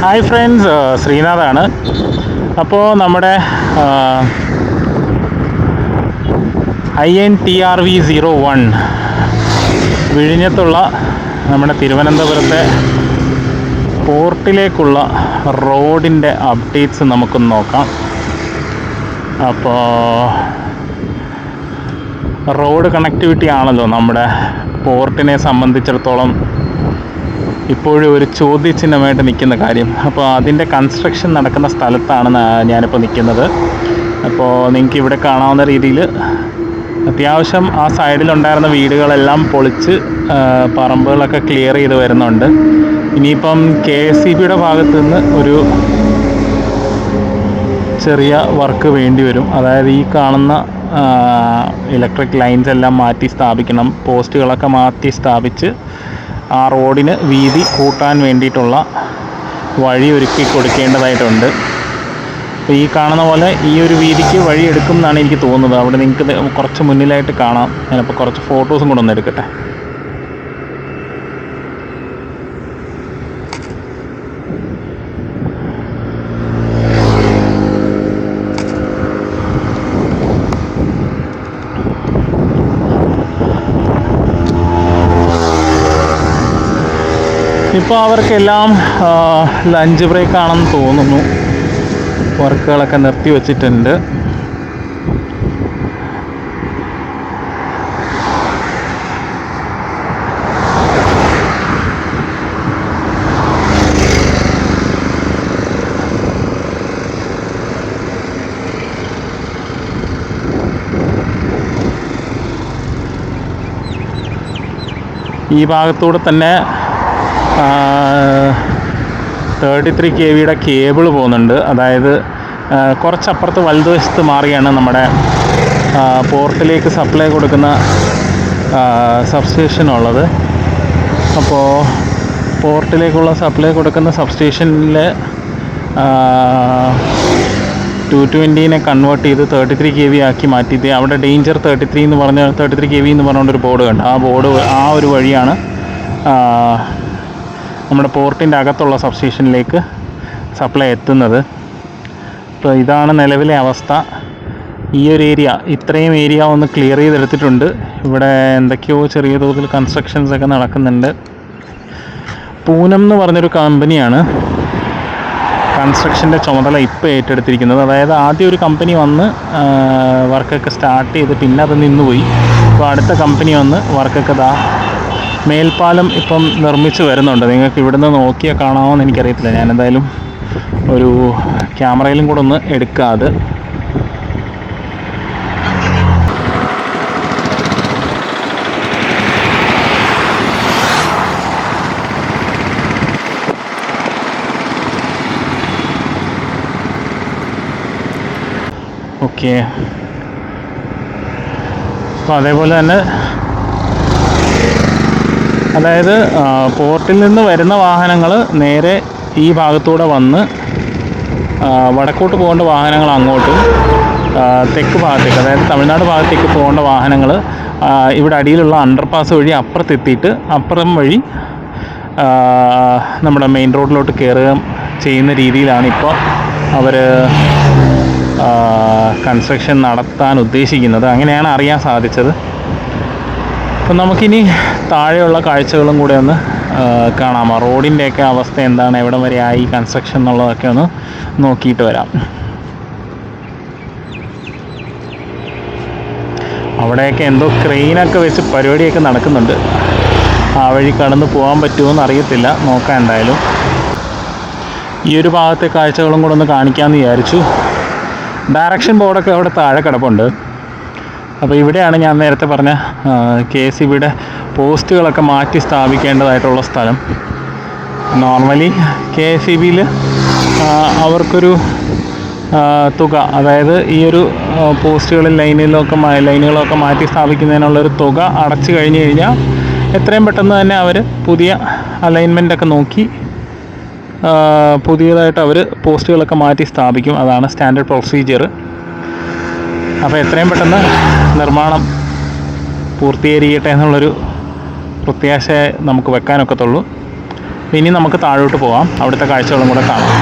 Hi friends ശ്രീനാഥാണ്. അപ്പോൾ നമ്മുടെ I N T R V zero one വിഴിഞ്ഞത്തുള്ള നമ്മുടെ തിരുവനന്തപുരത്തെ പോർട്ടിലേക്കുള്ള റോഡിന്റെ അപ്ഡേറ്റ്സ് നമുക്കൊന്ന് നോക്കാം. അപ്പോൾ റോഡ് കണക്ടിവിറ്റി ആണല്ലോ നമ്മുടെ പോർട്ടിനെ സംബന്ധിച്ചിടത്തോളം ഇപ്പോഴും ഒരു ചോദ്യചിഹ്നമായിട്ട് നിൽക്കുന്ന കാര്യം. അപ്പോൾ അതിന്റെ കൺസ്ട്രക്ഷൻ നടക്കുന്ന സ്ഥലത്താണ് ഞാനിപ്പോൾ നിൽക്കുന്നത്. അപ്പോൾ നിങ്ങൾക്ക് ഇവിടെ കാണാവുന്ന രീതിയിൽ അത്യാവശ്യം ആ സൈഡിലുണ്ടായിരുന്ന വീടുകളെല്ലാം പൊളിച്ച് പറമ്പുകളൊക്കെ ക്ലിയർ ചെയ്ത് വരുന്നുണ്ട്. ഇനിയിപ്പം കെ എസ് സി ബിയുടെ ഭാഗത്ത് നിന്ന് ഒരു ചെറിയ വർക്ക് വേണ്ടി വരും. അതായത് ഈ കാണുന്ന ഇലക്ട്രിക് ലൈൻസ് എല്ലാം മാറ്റി സ്ഥാപിക്കണം പോസ്റ്റുകളൊക്കെ മാറ്റി സ്ഥാപിച്ച് ആ റോഡിന് വീതി കൂട്ടാൻ വേണ്ടിയിട്ടുള്ള വഴി ഒരുക്കി കൊടുക്കേണ്ടതായിട്ടുണ്ട്. അപ്പോൾ ഈ കാണുന്ന പോലെ ഈ ഒരു വീതിക്ക് വഴി എടുക്കും എന്നാണ് എനിക്ക് തോന്നുന്നത്. അവിടെ നിങ്ങൾക്ക് കുറച്ച് മുന്നിലായിട്ട് കാണാം. ഞാനപ്പോൾ കുറച്ച് ഫോട്ടോസും കൂടെ ഒന്ന് എടുക്കട്ടെ? ഇപ്പോൾ അവർക്കെല്ലാം ലഞ്ച് ബ്രേക്ക് ആണെന്ന് തോന്നുന്നു. വർക്കുകളൊക്കെ നിർത്തി വച്ചിട്ടുണ്ട്. ഈ ഭാഗത്തൂടെ തന്നെ തേർട്ടി ത്രീ കെ വിയുടെ കേബിൾ പോകുന്നുണ്ട്. അതായത് കുറച്ചപ്പുറത്ത് വലതുവശത്ത് മാറിയാണ് നമ്മുടെ പോർട്ടിലേക്ക് സപ്ലൈ കൊടുക്കുന്ന സബ്സ്റ്റേഷൻ ഉള്ളത്. അപ്പോൾ പോർട്ടിലേക്കുള്ള സപ്ലൈ കൊടുക്കുന്ന സബ്സ്റ്റേഷനിൽ ടു ട്വന്റീനെ കൺവേർട്ട് ചെയ്ത് തേർട്ടി ത്രീ കെ വി ആക്കി മാറ്റിയിട്ട് അവിടെ ഡേഞ്ചർ തേർട്ടി ത്രീ എന്ന് പറഞ്ഞ തേർട്ടി ത്രീ കെ വി എന്ന് പറഞ്ഞുകൊണ്ടൊരു ബോർഡ് കണ്ട്. ആ ബോർഡ് ആ ഒരു വഴിയാണ് നമ്മുടെ പോർട്ടിന്റെ അകത്തുള്ള സബ്സ്റ്റേഷനിലേക്ക് സപ്ലൈ എത്തുന്നത്. അപ്പോൾ ഇതാണ് നിലവിലെ അവസ്ഥ. ഈ ഒരു ഏരിയ ഇത്രയും ഏരിയ ഒന്ന് ക്ലിയർ ചെയ്തെടുത്തിട്ടുണ്ട്. ഇവിടെ എന്തൊക്കെയോ ചെറിയ തോതിൽ കൺസ്ട്രക്ഷൻസ് ഒക്കെ നടക്കുന്നുണ്ട്. പൂനം എന്ന് പറഞ്ഞൊരു കമ്പനിയാണ് കൺസ്ട്രക്ഷന്റെ ചുമതല ഇപ്പോൾ ഏറ്റെടുത്തിരിക്കുന്നത്. അതായത് ആദ്യം ഒരു കമ്പനി വന്ന് വർക്കൊക്കെ സ്റ്റാർട്ട് ചെയ്ത് പിന്നെ അത് നിന്നുപോയി. അപ്പോൾ അടുത്ത കമ്പനി വന്ന് വർക്കൊക്കെ ദാ മേൽപ്പാലം ഇപ്പം നിർമ്മിച്ചു വരുന്നുണ്ട്. നിങ്ങൾക്ക് ഇവിടുന്ന് നോക്കിയാൽ കാണാമെന്ന് എനിക്കറിയത്തില്ല. ഞാനെന്തായാലും ഒരു ക്യാമറയിലും കൂടെ ഒന്ന് എടുക്കാം അത്. ഓക്കെ. അപ്പോൾ അതേപോലെ തന്നെ അതായത് പോർട്ടിൽ നിന്ന് വരുന്ന വാഹനങ്ങൾ നേരെ ഈ ഭാഗത്തൂടെ വന്ന് വടക്കോട്ട് പോകേണ്ട വാഹനങ്ങൾ അങ്ങോട്ടും തെക്ക് ഭാഗത്തേക്ക് അതായത് തമിഴ്നാട് ഭാഗത്തേക്ക് പോകേണ്ട വാഹനങ്ങൾ ഇവിടെ അടിയിലുള്ള അണ്ടർപാസ് വഴി അപ്പുറത്തെത്തിയിട്ട് അപ്പുറം വഴി നമ്മുടെ മെയിൻ റോഡിലോട്ട് കയറുകയും ചെയ്യുന്ന രീതിയിലാണ് ഇപ്പോൾ അവർ കൺസ്ട്രക്ഷൻ നടത്താൻ ഉദ്ദേശിക്കുന്നത്. അങ്ങനെയാണ് അറിയാൻ സാധിച്ചത്. അപ്പം നമുക്കിനി താഴെയുള്ള കാഴ്ചകളും കൂടെ ഒന്ന് കാണാം. റോഡിന്റെയൊക്കെ അവസ്ഥ എന്താണ്? എവിടം വരെ ആയി? കൺസ്ട്രക്ഷൻ എന്നുള്ളതൊക്കെ ഒന്ന് നോക്കിയിട്ട് വരാം. അവിടെയൊക്കെ എന്തോ ക്രെയിനൊക്കെ വെച്ച് പരിപാടിയൊക്കെ നടക്കുന്നുണ്ട്. ആ വഴി കടന്ന് പോകാൻ പറ്റുമോ എന്ന് അറിയത്തില്ല നോക്കാം എന്തായാലും. ഈ ഒരു ഭാഗത്തെ കാഴ്ചകളും കൂടെ ഒന്ന് കാണിക്കാമെന്ന് വിചാരിച്ചു. ഡയറക്ഷൻ ബോർഡൊക്കെ അവിടെ താഴെ കിടപ്പുണ്ട്. അപ്പോൾ ഇവിടെയാണ് ഞാൻ നേരത്തെ പറഞ്ഞ കെ എസ് ഇബിയുടെ പോസ്റ്റുകളൊക്കെ മാറ്റി സ്ഥാപിക്കേണ്ടതായിട്ടുള്ള സ്ഥലം. നോർമലി കെ എസ് ഇ ബിയിൽ അവർക്കൊരു തുക അതായത് ഈ ഒരു പോസ്റ്റുകളിൽ ലൈനിലൊക്കെ ലൈനുകളൊക്കെ മാറ്റി സ്ഥാപിക്കുന്നതിനുള്ളൊരു തുക അടച്ചു കഴിഞ്ഞു കഴിഞ്ഞാൽ എത്രയും പെട്ടെന്ന് തന്നെ അവർ പുതിയ അലൈൻമെന്റ് ഒക്കെ നോക്കി പുതിയതായിട്ട് അവർ പോസ്റ്റുകളൊക്കെ മാറ്റി സ്ഥാപിക്കും. അതാണ് സ്റ്റാൻഡേർഡ് പ്രൊസീജിയർ അപ്പോൾ എത്രയും പെട്ടെന്ന് നിർമ്മാണം പൂർത്തീകരിക്കട്ടെ എന്നുള്ളൊരു പ്രത്യാശ നമുക്ക് വെക്കാനൊക്കത്തുള്ളൂ. ഇനി നമുക്ക് താഴോട്ട് പോകാം അവിടുത്തെ കാഴ്ചകളും കൂടെ കാണാം.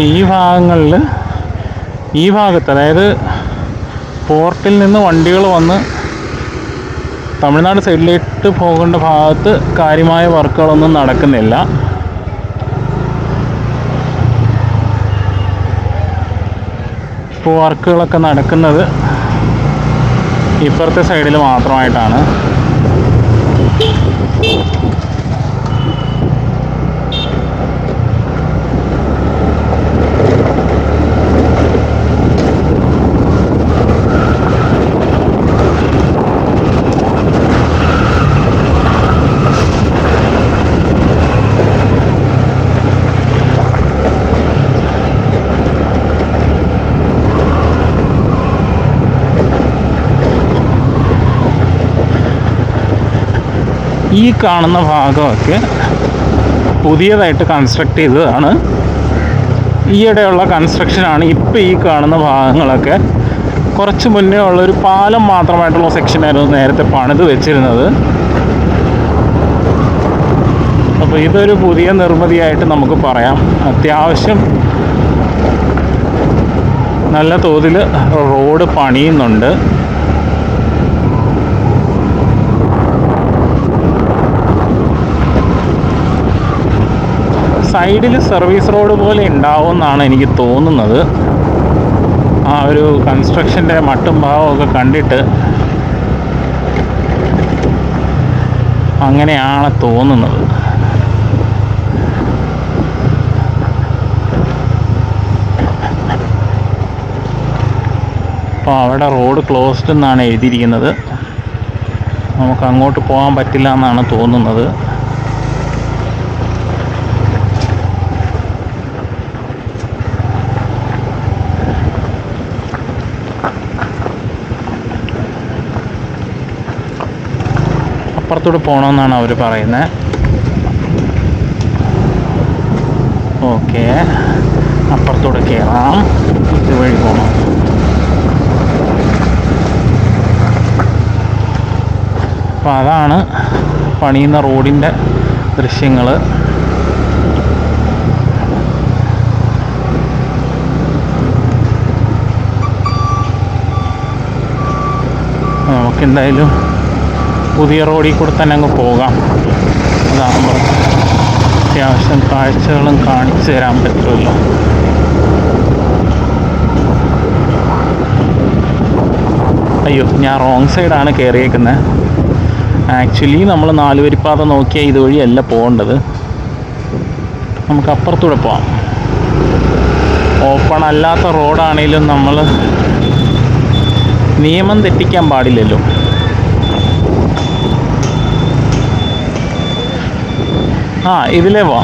അപ്പോൾ ഈ ഭാഗങ്ങളിൽ ഈ ഭാഗത്ത് അതായത് പോർട്ടിൽ നിന്ന് വണ്ടികൾ വന്ന് തമിഴ്നാട് സൈഡിലേക്ക് പോകേണ്ട ഭാഗത്ത് കാര്യമായ വർക്കുകളൊന്നും നടക്കുന്നില്ല. ഇപ്പോൾ വർക്കുകളൊക്കെ നടക്കുന്നത് ഇപ്പുറത്തെ സൈഡിൽ മാത്രമായിട്ടാണ്. ഈ കാണുന്ന ഭാഗമൊക്കെ പുതിയതായിട്ട് കൺസ്ട്രക്ട് ചെയ്തതാണ്. ഈയിടെയുള്ള കൺസ്ട്രക്ഷനാണ് ഇപ്പോൾ ഈ കാണുന്ന ഭാഗങ്ങളൊക്കെ. കുറച്ച് മുന്നേ ഉള്ളൊരു പാലം മാത്രമായിട്ടുള്ള സെക്ഷനായിരുന്നു നേരത്തെ പണിത് വെച്ചിരുന്നത്. അപ്പോൾ ഇതൊരു പുതിയ നിർമ്മിതിയായിട്ട് നമുക്ക് പറയാം. അത്യാവശ്യം നല്ല തോതിൽ റോഡ് പണിയുന്നുണ്ട്. സൈഡിൽ സർവീസ് റോഡ് പോലെ ഉണ്ടാവും എന്നാണ് എനിക്ക് തോന്നുന്നത്. ആ ഒരു കൺസ്ട്രക്ഷന്റെ മട്ടും ഭാവമൊക്കെ കണ്ടിട്ട് അങ്ങനെയാണ് തോന്നുന്നത്. അപ്പോൾ അവിടെ റോഡ് ക്ലോസ്ഡ് എന്നാണ് എഴുതിയിരിക്കുന്നത്. നമുക്ക് അങ്ങോട്ട് പോകാൻ പറ്റില്ല എന്നാണ് തോന്നുന്നത്. അപ്പുറത്തൂടെ പോകണമെന്നാണ് അവർ പറയുന്നത് ഓക്കെ. അപ്പുറത്തൂടെ കയറാം ഇതുവഴി പോകണം അപ്പോൾ അതാണ് പണിയുന്ന റോഡിന്റെ ദൃശ്യങ്ങൾ നമുക്കെന്തായാലും പുതിയ റോഡിൽ കൂടെ തന്നെ അങ്ങ് പോകാം. അതാകുമ്പോൾ അത്യാവശ്യം കാഴ്ചകളും കാണിച്ചു തരാൻ പറ്റുമല്ലോ. അയ്യോ ഞാൻ റോങ് സൈഡാണ് കയറിയേക്കുന്നത് ആക്ച്വലി നമ്മൾ നാലുവരിപ്പാത നോക്കിയാൽ ഇതുവഴിയല്ല പോകേണ്ടത്. നമുക്ക് അപ്പുറത്തൂടെ പോവാം. ഓപ്പൺ അല്ലാത്ത റോഡാണെങ്കിലും നമ്മൾ നിയമം തെറ്റിക്കാൻ പാടില്ലല്ലോ. ആ ഇതിലേ വാ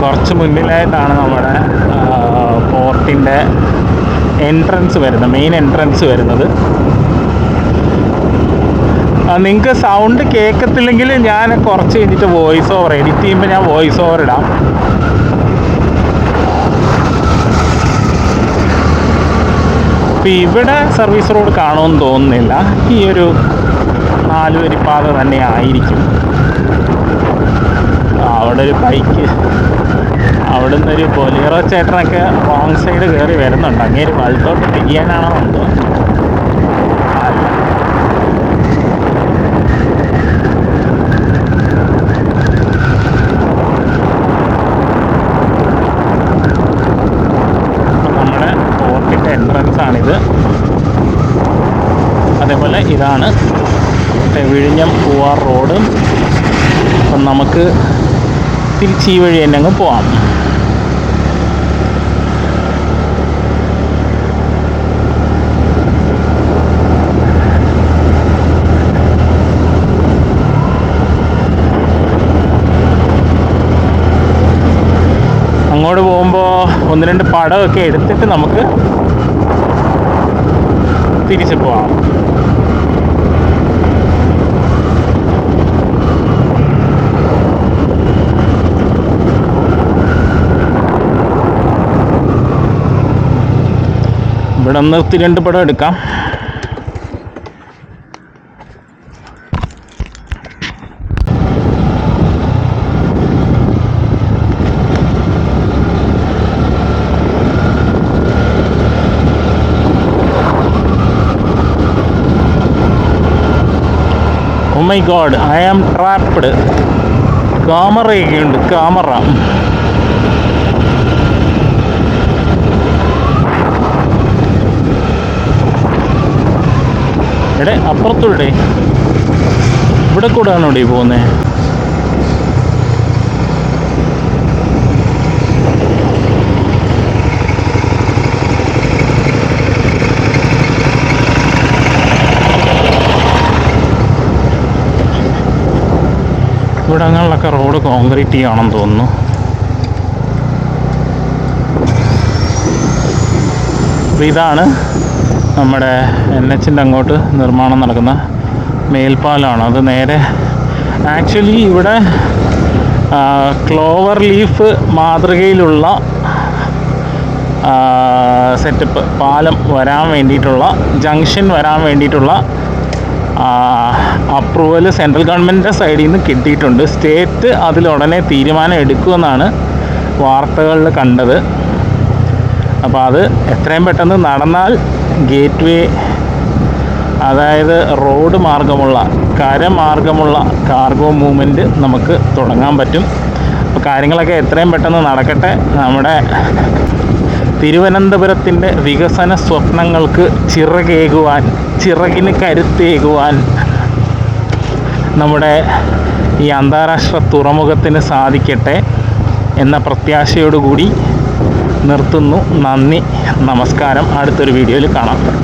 കുറച്ച് മുന്നിലായിട്ടാണ് നമ്മുടെ പോർട്ടിന്റെ എൻട്രൻസ് വരുന്നത് മെയിൻ എൻട്രൻസ് വരുന്നത്. നിങ്ങൾക്ക് സൗണ്ട് കേൾക്കത്തില്ലെങ്കിൽ ഞാൻ കുറച്ച് കഴിഞ്ഞിട്ട് വോയിസ് ഓവർ എഡിറ്റ് ചെയ്യുമ്പോൾ ഞാൻ വോയിസ് ഓവർ ഇടാം. ഇപ്പം ഇവിടെ സർവീസ് റോഡ് കാണുമെന്ന് തോന്നുന്നില്ല. ഈ ഒരു നാലുവരിപ്പാത തന്നെ ആയിരിക്കും. അവിടെ ഒരു ബൈക്ക് അവിടെ നിന്നൊരു ബൊലേറോ ചേട്ടനൊക്കെ റോങ് സൈഡ് കയറി വരുന്നുണ്ട്. അങ്ങേര് വലത്തോട്ട് തിരിയാനാണോ എന്തോ അല്ല അപ്പം നമ്മുടെ പോർട്ടിന്റെ എൻട്രൻസ് ആണിത് അതേപോലെ ഇതാണ് വിഴിഞ്ഞം പൂവാർ റോഡ്. അപ്പം നമുക്ക് തിരിച്ച് ഈ വഴി തന്നെ അങ്ങ് പോവാം. അങ്ങോട്ട് പോകുമ്പോൾ ഒന്ന് രണ്ട് പടമൊക്കെ എടുത്തിട്ട് നമുക്ക് തിരിച്ച് പോവാം. ഇവിടെ നിർത്തി രണ്ട് പടം എടുക്കാം. My god I am trapped ക്യാമറയൊക്കെ ഉണ്ട് ക്യാമറ എടേ അപ്പുറത്തൂടെ ഇവിടെ കൂടെ ആണോ ഈ പോകുന്നത് ഇവിടങ്ങളിലൊക്കെ റോഡ് കോൺക്രീറ്റ് ചെയ്യണമെന്ന് തോന്നുന്നു. ഇതാണ് നമ്മുടെ എൻ എച്ചിന്റെ അങ്ങോട്ട് നിർമ്മാണം നടക്കുന്ന മേൽപ്പാലമാണ് അത് നേരെ ആക്ച്വലി ഇവിടെ ക്ലോവർ ലീഫ് മാതൃകയിലുള്ള സെറ്റപ്പ് പാലം വരാൻ വേണ്ടിയിട്ടുള്ള ജംഗ്ഷൻ വരാൻ വേണ്ടിയിട്ടുള്ള അപ്രൂവൽ സെൻട്രൽ ഗവൺമെന്റിന്റെ സൈഡിൽ നിന്ന് കിട്ടിയിട്ടുണ്ട്. സ്റ്റേറ്റ് അതിൽ ഉടനെ തീരുമാനം എടുക്കുമെന്നാണ് വാർത്തകളിൽ കണ്ടത്. അപ്പോൾ അത് എത്രയും പെട്ടെന്ന് നടന്നാൽ ഗേറ്റ് വേ അതായത് റോഡ് മാർഗമുള്ള കരമാർഗമുള്ള കാർഗോ മൂവ്മെന്റ് നമുക്ക് തുടങ്ങാൻ പറ്റും. അപ്പോൾ കാര്യങ്ങളൊക്കെ എത്രയും പെട്ടെന്ന് നടക്കട്ടെ. നമ്മുടെ തിരുവനന്തപുരത്തിന്റെ വികസന സ്വപ്നങ്ങൾക്ക് ചിറകേകുവാൻ ചിറകിന് കരുത്തേകുവാൻ നമ്മുടെ ഈ അന്താരാഷ്ട്ര തുറമുഖത്തിന് സാധിക്കട്ടെ എന്ന പ്രത്യാശയോടുകൂടി നിർത്തുന്നു. നന്ദി. നമസ്കാരം. അടുത്തൊരു വീഡിയോയിൽ കാണാം.